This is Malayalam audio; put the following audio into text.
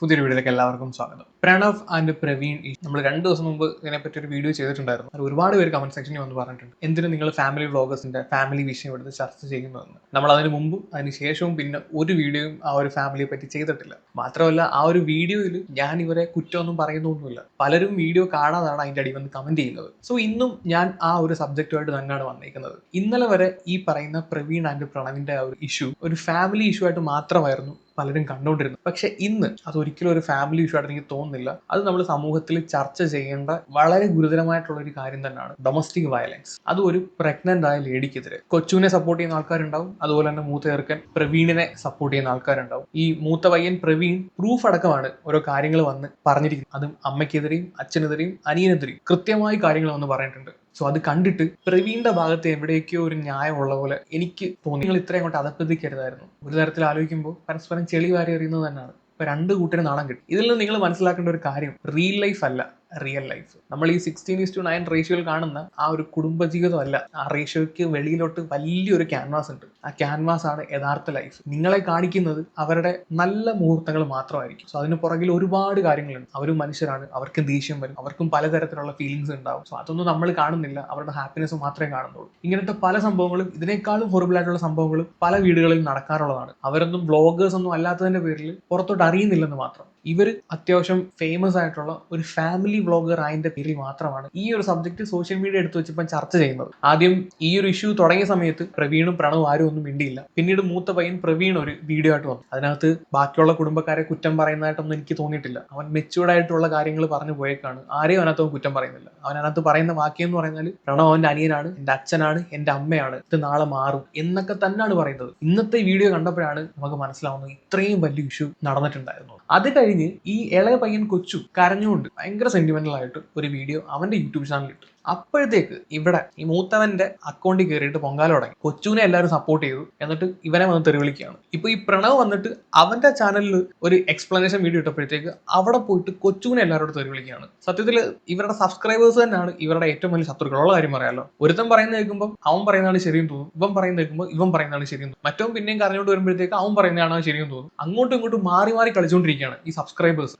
പുതിയൊരു വീഡിയോയിലേക്ക് എല്ലാവർക്കും സ്വാഗതം. പ്രണവ് ആൻഡ് പ്രവീൺ നമ്മൾ രണ്ട് ദിവസം മുമ്പ് ഇതിനെപ്പറ്റി ഒരു വീഡിയോ ചെയ്തിട്ടുണ്ടായിരുന്നു. ഒരുപാട് പേര് കമന്റ് സെക്ഷനിൽ വന്ന് പറഞ്ഞിട്ടുണ്ട്. എന്തിനു നിങ്ങൾ ഫാമിലി വ്ളോഗേഴ്സിന്റെ ഫാമിലി വിഷയം എടുത്ത് ചർച്ച ചെയ്യുന്നതെന്ന്. നമ്മൾ അതിന് മുമ്പും അതിന് ശേഷവും പിന്നെ ഒരു വീഡിയോയും ആ ഒരു ഫാമിലിയെ പറ്റി ചെയ്തിട്ടില്ല. മാത്രമല്ല ആ ഒരു വീഡിയോയിൽ ഞാൻ ഇവരെ കുറ്റമൊന്നും പറയുന്നൊന്നുമില്ല. പലരും വീഡിയോ കാണാതാണ് അതിന്റെ അടി വന്ന് കമന്റ് ചെയ്യുന്നത്. സോ ഇന്നും ഞാൻ ആ ഒരു സബ്ജക്റ്റുമായിട്ട് തന്നെയാണ് വന്നിരിക്കുന്നത് ഇന്നലെ വരെ ഈ പറയുന്ന പ്രവീൺ ആൻഡ് പ്രണവിന്റെ ആ ഒരു ഇഷ്യൂ ഒരു ഫാമിലി ഇഷ്യൂ ആയിട്ട് മാത്രമായിരുന്നു പലരും കണ്ടുകൊണ്ടിരുന്നു പക്ഷെ ഇന്ന് അത് ഒരിക്കലും ഒരു ഫാമിലി ഇഷ്യൂ ആയിട്ട് എനിക്ക് തോന്നുന്നില്ല. അത് നമ്മൾ സമൂഹത്തിൽ ചർച്ച ചെയ്യേണ്ട വളരെ ഗുരുതരമായിട്ടുള്ള ഒരു കാര്യം തന്നെയാണ് ഡൊമസ്റ്റിക് വയലൻസ് അത് ഒരു പ്രഗ്നന്റ് ആയ ലേഡിക്കെതിരെ കൊച്ചുവിനെ സപ്പോർട്ട് ചെയ്യുന്ന ആൾക്കാരുണ്ടാവും. അതുപോലെ തന്നെ മൂത്ത ചെറുക്കൻ പ്രവീണിനെ സപ്പോർട്ട് ചെയ്യുന്ന ആൾക്കാരുണ്ടാവും. ഈ മൂത്ത പയ്യൻ പ്രവീൺ പ്രൂഫ് അടക്കമാണ് ഓരോ കാര്യങ്ങൾ വന്ന് പറഞ്ഞിരിക്കുന്നത്. അതും അമ്മയ്ക്കെതിരെയും അച്ഛനെതിരെയും അനിയനെതിരെയും കൃത്യമായി കാര്യങ്ങൾ വന്ന് പറഞ്ഞിട്ടുണ്ട്. സോ അത് കണ്ടിട്ട് പ്രവീണിന്റെ ഭാഗത്ത് എവിടേക്കോ ഒരു ന്യായം ഉള്ള പോലെ എനിക്ക് തോന്നി. നിങ്ങൾ ഇത്രയും അങ്ങോട്ട് അതപ്പതിക്കരുതായിരുന്നു ഒരു തരത്തിൽ ആലോചിക്കുമ്പോൾ പരസ്പരം ചെളി വാരി എറിയുന്നത് തന്നെയാണ്. ഇപ്പൊ രണ്ട് കൂട്ടരും നാണം കിട്ടും. ഇതിൽ നിന്ന് നിങ്ങൾ മനസ്സിലാക്കേണ്ട ഒരു കാര്യം റിയൽ ലൈഫ് അല്ല. റിയൽ ലൈഫ് നമ്മൾ ഈ സിക്സ്റ്റീൻ ഈസ് ടു നയൻ റേഷ്യോയിൽ കാണുന്ന ആ ഒരു കുടുംബജീവിതം അല്ല ആ റേഷ്യോയ്ക്ക് വെളിയിലോട്ട് വലിയൊരു ക്യാൻവാസ് ഉണ്ട്. ആ ക്യാൻവാസ് ആണ് യഥാർത്ഥ ലൈഫ് നിങ്ങളെ കാണിക്കുന്നത് അവരുടെ നല്ല മുഹൂർത്തങ്ങൾ മാത്രമായിരിക്കും. സോ അതിന് പുറകിൽ ഒരുപാട് കാര്യങ്ങളുണ്ട്. അവരും മനുഷ്യരാണ്. അവർക്കും ദേഷ്യം വരും. അവർക്കും പലതരത്തിലുള്ള ഫീലിംഗ്സ് ഉണ്ടാവും. സോ അതൊന്നും നമ്മൾ കാണുന്നില്ല. അവരുടെ ഹാപ്പിനെസ് മാത്രമേ കാണുന്നുള്ളൂ. ഇങ്ങനത്തെ പല സംഭവങ്ങളും ഇതിനേക്കാളും ഹൊറിബിൾ ആയിട്ടുള്ള സംഭവങ്ങളും പല വീടുകളിൽ നടക്കാറുള്ളതാണ്. അവരൊന്നും ബ്ലോഗേഴ്സ് ഒന്നും അല്ലാത്തതിന്റെ പേരിൽ പുറത്തോട്ട് അറിയുന്നില്ലെന്ന് മാത്രം. ഇവർ അത്യാവശ്യം ഫേമസ് ആയിട്ടുള്ള ഒരു ഫാമിലി വ്ളോഗർ ആയതിന്റെ പേരിൽ മാത്രമാണ് ഈ ഒരു സബ്ജക്ട് സോഷ്യൽ മീഡിയ എടുത്തു വെച്ചപ്പോൾ ചർച്ച ചെയ്യുന്നത്. ആദ്യം ഈ ഒരു ഇഷ്യൂ തുടങ്ങിയ സമയത്ത് പ്രവീണും പ്രണവും ആരും ഒന്നും മിണ്ടിയില്ല. പിന്നീട് മൂത്ത പയ്യൻ പ്രവീൺ ഒരു വീഡിയോ ആയിട്ട് വന്നു. അതിനകത്ത് ബാക്കിയുള്ള കുടുംബക്കാരെ കുറ്റം പറയുന്നതായിട്ടൊന്നും എനിക്ക് തോന്നിയിട്ടില്ല. അവൻ മെച്യൂർഡ് ആയിട്ടുള്ള കാര്യങ്ങൾ പറഞ്ഞു പോയേക്കാണ്. ആരെയും അതിനകത്ത് കുറ്റം പറയുന്നില്ല. അവൻ അതിനകത്ത് പറയുന്ന വാക്യം എന്ന് പറഞ്ഞാൽ പ്രണവ് അവന്റെ അനിയനാണ് എന്റെ അച്ഛനാണ് എന്റെ അമ്മയാണ്. ഇത് നാളെ മാറും എന്നൊക്കെ തന്നെയാണ് പറയുന്നത്. ഇന്നത്തെ വീഡിയോ കണ്ടപ്പോഴാണ് നമുക്ക് മനസ്സിലാവുന്നത് ഇത്രയും വലിയ ഇഷ്യൂ നടന്നിട്ടുണ്ടായിരുന്നു അത് കഴിഞ്ഞ് ഈ ഇളയ പയ്യൻ കൊച്ചു കരഞ്ഞുകൊണ്ട് ഭയങ്കര സെന്റിമെന്റൽ ആയിട്ട് ഒരു വീഡിയോ അവന്റെ യൂട്യൂബ് ചാനലിൽ ഇട്ടു. അപ്പോഴത്തേക്ക് ഇവിടെ ഈ മൂത്തവന്റെ അക്കൗണ്ടിൽ കയറിയിട്ട് പൊങ്കാല തുടങ്ങി. കൊച്ചുവിനെ എല്ലാവരും സപ്പോർട്ട് ചെയ്തു. എന്നിട്ട് ഇവനെ വന്ന് തെറിവിളിക്കുകയാണ്. ഇപ്പൊ ഈ പ്രണവ് വന്നിട്ട് അവന്റെ ചാനലിൽ ഒരു എക്സ്പ്ലനേഷൻ വീഡിയോ ഇട്ടപ്പോഴത്തേക്ക് അവിടെ പോയിട്ട് കൊച്ചുവിനെ എല്ലാവരോടും തെറിവിളിക്കുകയാണ്. സത്യത്തിൽ ഇവരുടെ സബ്സ്ക്രൈബേഴ്സ് തന്നെയാണ് ഇവരുടെ ഏറ്റവും വലിയ ശത്രുക്കളുള്ള കാര്യം പറയാലോ. ഒരുത്തൻ പറയുന്ന കേൾക്കുമ്പോൾ അവൻ പറയുന്നതാണ് ശരിയും തോന്നും. ഇവൻ പറയുന്ന കേൾക്കുമ്പോൾ ഇവൻ പറയുന്നതാണ് ശരിയും തോന്നും. മറ്റവൻ പിന്നെയും കരഞ്ഞോണ്ട് വരുമ്പോഴത്തേക്ക് അവൻ പറയുന്നതാണ് ശരിയും തോന്നും. അങ്ങോട്ടും ഇങ്ങോട്ടും മാറി മാറി കളിച്ചുകൊണ്ടിരിക്കുകയാണ് ഈ സബ്സ്ക്രൈബേഴ്സ്